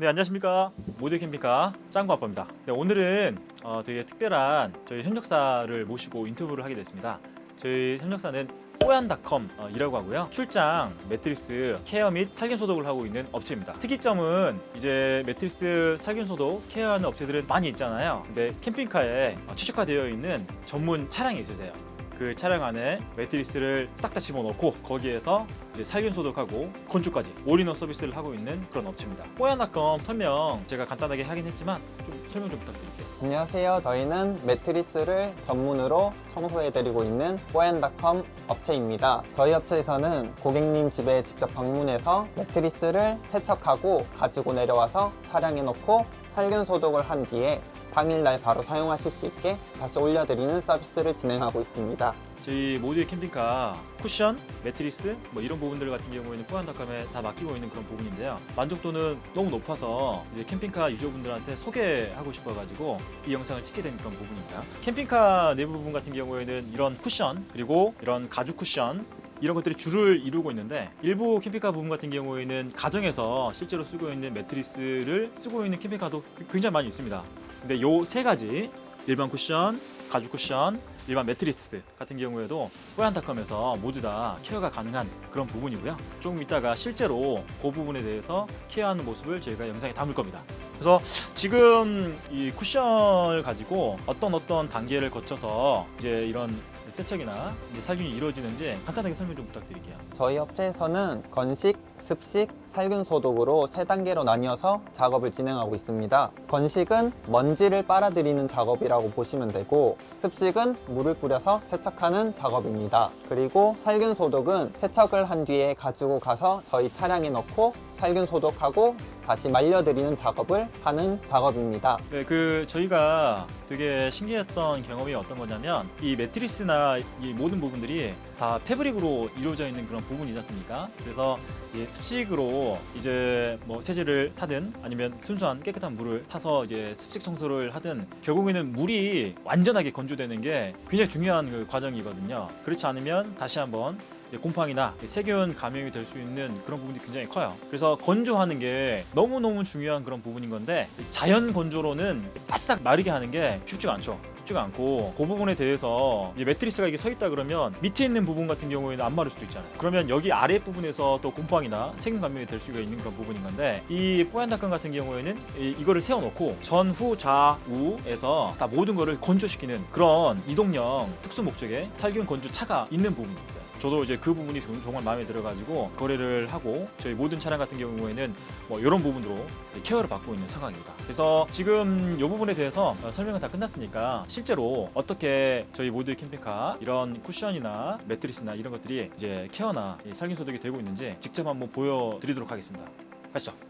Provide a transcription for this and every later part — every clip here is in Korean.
네 안녕하십니까 모두 캠핑카 짱구 아빠입니다. 네, 오늘은 어, 되게 특별한 저희 협력사를 모시고 인터뷰를 하게 됐습니다. 저희 협력사는 뽀얀닷컴이라고 하고요. 출장 매트리스 케어 및 살균 소독을 하고 있는 업체입니다. 특이점은 이제 매트리스 살균 소독 케어하는 업체들은 많이 있잖아요. 근데 캠핑카에 어, 최적화되어 있는 전문 차량이 있으세요. 그 차량 안에 매트리스를 싹 다 집어넣고 거기에서 이제 살균 소독하고 건조까지 올인원 서비스를 하고 있는 그런 업체입니다. 뽀얀닷컴 설명 제가 간단하게 하긴 했지만 좀 설명 좀 부탁드릴게요. 안녕하세요. 저희는 매트리스를 전문으로 청소해드리고 있는 뽀얀닷컴 업체입니다. 저희 업체에서는 고객님 집에 직접 방문해서 매트리스를 세척하고 가지고 내려와서 차량에 넣고 살균 소독을 한 뒤에 당일날 바로 사용하실 수 있게 다시 올려드리는 서비스를 진행하고 있습니다. 저희 모두의 캠핑카 쿠션, 매트리스 뭐 이런 부분들 같은 경우에는 뽀얀닷컴에 다 맡기고 있는 그런 부분인데요. 만족도는 너무 높아서 이제 캠핑카 유저분들한테 소개하고 싶어가지고 이 영상을 찍게 된 그런 부분입니다. 캠핑카 내부 부분 같은 경우에는 이런 쿠션 그리고 이런 가죽 쿠션 이런 것들이 줄을 이루고 있는데 일부 캠핑카 부분 같은 경우에는 가정에서 실제로 쓰고 있는 매트리스를 쓰고 있는 캠핑카도 굉장히 많이 있습니다. 근데 요 세 가지 일반 쿠션, 가죽 쿠션, 일반 매트리스 같은 경우에도 뽀얀닷컴에서 모두 다 케어가 가능한 그런 부분이고요. 조금 이따가 실제로 그 부분에 대해서 케어하는 모습을 저희가 영상에 담을 겁니다. 그래서 지금 이 쿠션을 가지고 어떤 어떤 단계를 거쳐서 이제 이런 세척이나 이제 살균이 이루어지는지 간단하게 설명 좀 부탁드릴게요. 저희 업체에서는 건식, 습식, 살균 소독으로 세 단계로 나뉘어서 작업을 진행하고 있습니다. 건식은 먼지를 빨아들이는 작업이라고 보시면 되고, 습식은 물을 뿌려서 세척하는 작업입니다. 그리고 살균 소독은 세척을 한 뒤에 가지고 가서 저희 차량에 넣고 살균 소독하고 다시 말려드리는 작업을 하는 작업입니다. 네, 그 저희가 되게 신기했던 경험이 어떤 거냐면 이 매트리스나 이 모든 부분들이 다 패브릭으로 이루어져 있는 그런 부분이지 않습니까? 그래서 이 습식으로 이제 뭐 세제를 타든 아니면 순수한 깨끗한 물을 타서 이제 습식 청소를 하든 결국에는 물이 완전하게 건조되는 게 굉장히 중요한 그 과정이거든요. 그렇지 않으면 다시 한번 이 곰팡이나 세균 감염이 될 수 있는 그런 부분이 굉장히 커요. 그래서 건조하는 게 너무너무 중요한 그런 부분인 건데 자연 건조로는 바싹 마르게 하는 게 쉽지가 않죠. 쉽지가 않고 그 부분에 대해서 이제 매트리스가 이게 서 있다 그러면 밑에 있는 부분 같은 경우에는 안 마를 수도 있잖아요. 그러면 여기 아래 부분에서 또 곰팡이나 세균 감염이 될 수가 있는 그런 부분인 건데 이 뽀얀닷컴 같은 경우에는 이, 이거를 세워놓고 전 후 좌 우에서 다 모든 거를 건조시키는 그런 이동형 특수 목적의 살균 건조 차가 있는 부분이 있어요. 저도 이제 그 부분이 정- 정말 마음에 들어가지고 거래를 하고 저희 모든 차량 같은 경우에는 뭐 이런 부분으로 케어를 받고 있는 상황입니다. 그래서 지금 이 부분에 대해서 어, 설명은 다 끝났으니까 실제로 어떻게 저희 모두의 캠핑카 이런 쿠션이나 매트리스나 이런 것들이 이제 케어나 이 살균 소독이 되고 있는지 직접 한번 보여드리도록 하겠습니다. 가시죠.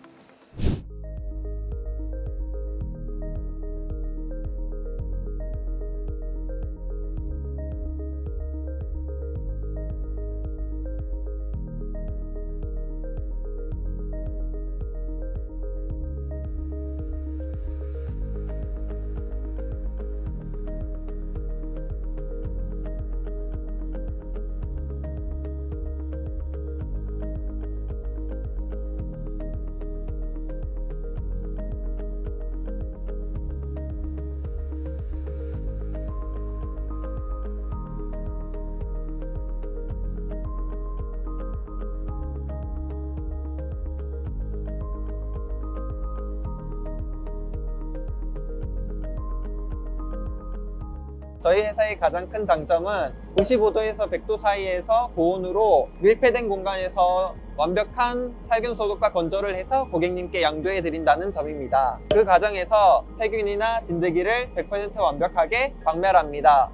저희 회사의 가장 큰 장점은 95도에서 100도 사이에서 고온으로 밀폐된 공간에서 완벽한 살균 소독과 건조를 해서 고객님께 양도해 드린다는 점입니다. 그 과정에서 세균이나 진드기를 100% 완벽하게 박멸합니다.